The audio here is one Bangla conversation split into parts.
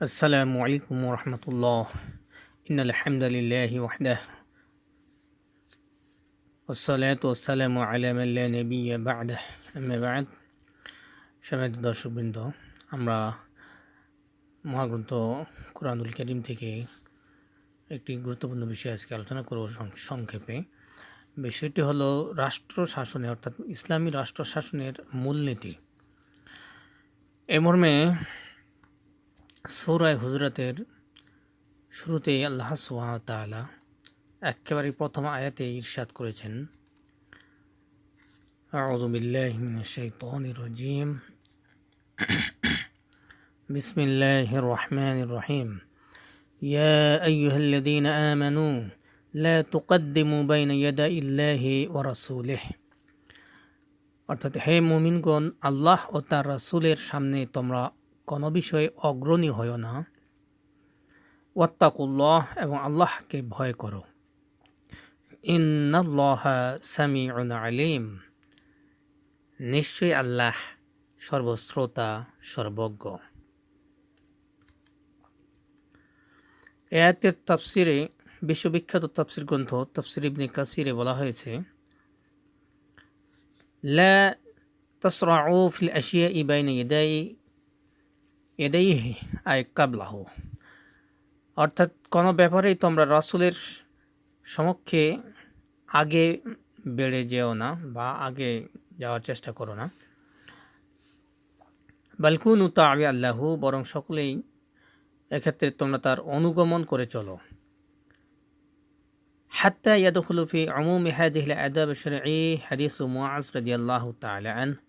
السلام عليكم ورحمة الله إن الحمد لله وحده والصلاة والسلام على من لا نبي بعده أما بعد সম্মানিত দর্শকবৃন্দ আমরা মহাগ্রন্থ কোরআনুল করিম থেকে একটি গুরুত্বপূর্ণ বিষয় আজকে আলোচনা করব সংক্ষেপে বিষয়টি হলো রাষ্ট্র শাসনে অর্থাৎ ইসলামী রাষ্ট্র শাসনের মূলনীতি এ মর্মে সৌরায় হুজরতের শুরুতে আল্লাহ সুহামতালা একেবারে প্রথম আয়াতে ইরশাদ করেছেন أعوذ بالله من الشيطان الرجيم بسم الله الرحمن الرحيم يا أيها الذين آمنوا لا تقدموا بين يدي الله ورسوله অর্থাৎ হে মুমিনগণ আল্লাহ ও তার রাসুলের সামনে তোমরা কোনো বিষয়ে অগ্রণী হও না। ওয়াত্তাকুল্লাহ এবং আল্লাহকে ভয় করো। ইন্নাল্লাহ সামিউন আলিম। নিশ্চয়ই আল্লাহ সর্বশ্রোতা, সর্বজ্ঞ। এয়াতের তাফসিরে, বিশ্ববিখ্যাত তাফসির গ্রন্থ তাফসির ইবনে কাসিরে বলা হয়েছে, লা তসরাউ ফিল আশিয়া ইবাইনে ইদাই এদেই আয় কাবলাহ। অর্থাৎ কোনো ব্যাপারেই তোমরা রসুলের সমক্ষে আগে বেড়ে যেও না বা আগে যাওয়ার চেষ্টা করো না। বালকুন উতা আবি আল্লাহ, বরং সকলেই এক্ষেত্রে তোমরা তার অনুগমন করে চলো। হাত্তা ইয়াদুফি আমু মেহাদ আদাব হাদিস মুআজ রাদিয়াল্লাহু তাআলা আনহু।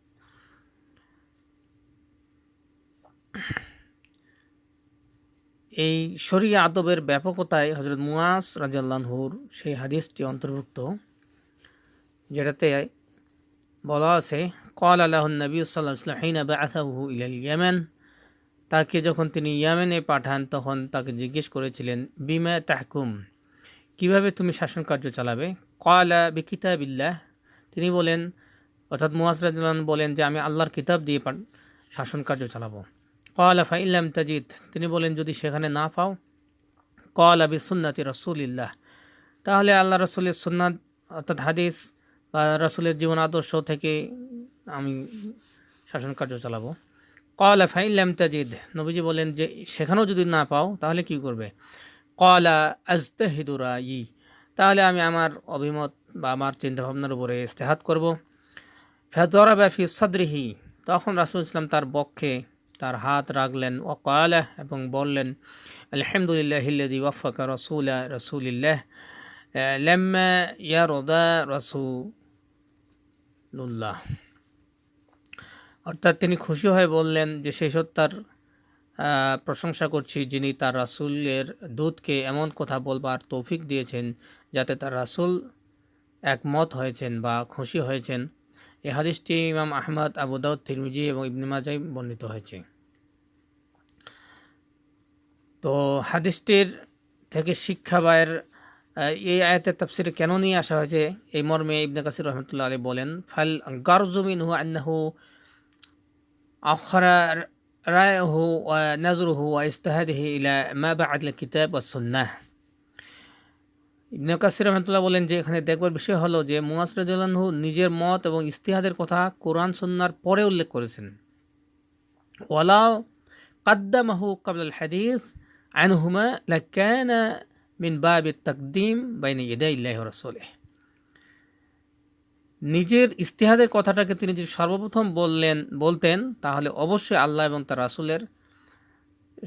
এই শরিয়া আদবের ব্যাপকতায় হজরত মুয়াস রাজাল্লাহুর সেই হাদিসটি অন্তর্ভুক্ত, যেটাতে বলা আছে কল আল্লাহ নবী সাল্লাহিন ইয়ামেন। তাকে যখন তিনি ইয়ামেনে পাঠান, তখন তাকে জিজ্ঞেস করেছিলেন, বিমা তাহকুম? কীভাবে তুমি শাসন কার্য চালাবে? কলা বিকিতাবিল্লাহ। তিনি বলেন, অর্থাৎ মুয়াস রাজুল্লাহ বলেন যে, আমি আল্লাহর কিতাব দিয়ে শাসন কার্য চালাবো। কলা ফাইল্লাম তাজিদ, তিনি বলেন, যদি সেখানে না পাও কল আবি সুন্নাতি রসুলিল্লাহ। তাহলে আল্লাহ রসুলের সুন্নাত, অর্থাৎ হাদিস বা রসুলের জীবন আদর্শ থেকে আমি শাসন কার্য চালাবো। কলা ফাইল্লাম তাজিদ, নবীজি বলেন যে, সেখানেও যদি না পাও, তাহলে কি করবে? কলা আজতাহিদুরা ই তাহলে আমি আমার অভিমত বা আমার চিন্তাভাবনার উপরে ইস্তেহাত করব। ফেজরা ব্যাফি সদরিহি, তখন রাসুল ইসলাম তার বক্ষে তার হাত রাখলেন ওকালাহ এবং বললেন, আলহামদুলিল্লাহ হিল্লাদি ওয়াফাকা রসুলা রসুলিল্লাহ, লেম্মা ইয়ারদা রসুল্লাহ অর্থাৎ তিনি খুশি হয়ে বললেন যে, সেই সত্তার প্রশংসা করছি যিনি তার রাসুলের দুধকে এমন কথা বলবার তৌফিক দিয়েছেন যাতে তার রাসুল একমত হয়েছেন বা খুশি হয়েছেন। এই হাদিসটি ইমাম আহমদ, আবু দাউদ থিরমিজি এবং ইবনে মাজাই বর্ণিত হয়েছে। তো হাদিসটির থেকে শিক্ষা বায়ের এই আয়াতের তাফসিরে কেন নিয়ে আসা হয়েছে? এই মর্মে ইবনে কাসির রহমতুল্লাহ আলী বলেন, ফাল গারজুমিন হু আন্নাহু আখরা রায়হু ওয়া নাজরুহু ইস্তাহাদিহি ইলা মা বা'দ কিতাব ওয়া ইবনে কাসির রহমতুল্লাহ বলেন যে এখানে দেখবার বিষয় হলো যে মুয়াসরুদ্দাহু নিজের মত এবং ইস্তিহাদের কথা কোরআন সন্ন্যার পরে উল্লেখ করেছেন। ওয়ালাও কাদ্দামাহু কাবলাল হাদিস আনহুমা লাকানা মিন বাবি তাকদিম বাইনে ইদাইল্লাহ রসোলে নিজের ইস্তিহাদের কথাটাকে তিনি যদি সর্বপ্রথম বললেন, বলতেন, তাহলে অবশ্যই আল্লাহ এবং তার রাসুলের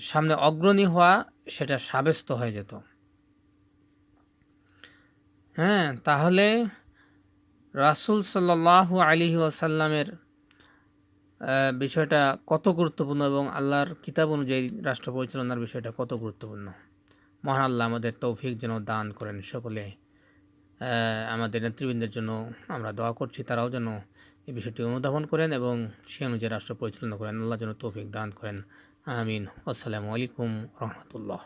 সামনে অগ্রণী হওয়া সেটা সাব্যস্ত হয়ে যেত। হ্যাঁ তাহলে রাসুল সাল্লাহ আলী আসাল্লামের বিষয়টা কত গুরুত্বপূর্ণ এবং আল্লাহর কিতাব অনুযায়ী রাষ্ট্র পরিচালনার বিষয়টা কত গুরুত্বপূর্ণ? মহান আল্লাহ আমাদের তৌফিক যেন দান করেন সকলে। আমাদের নেতৃবৃন্দের জন্য আমরা দোয়া করছি, তারাও যেন এই বিষয়টি অনুধাবন করেন এবং সে অনুযায়ী রাষ্ট্র পরিচালনা করেন। আল্লাহ যেন তৌফিক দান করেন। আমিন। আসসালামু আলাইকুম রহমতুল্লাহ।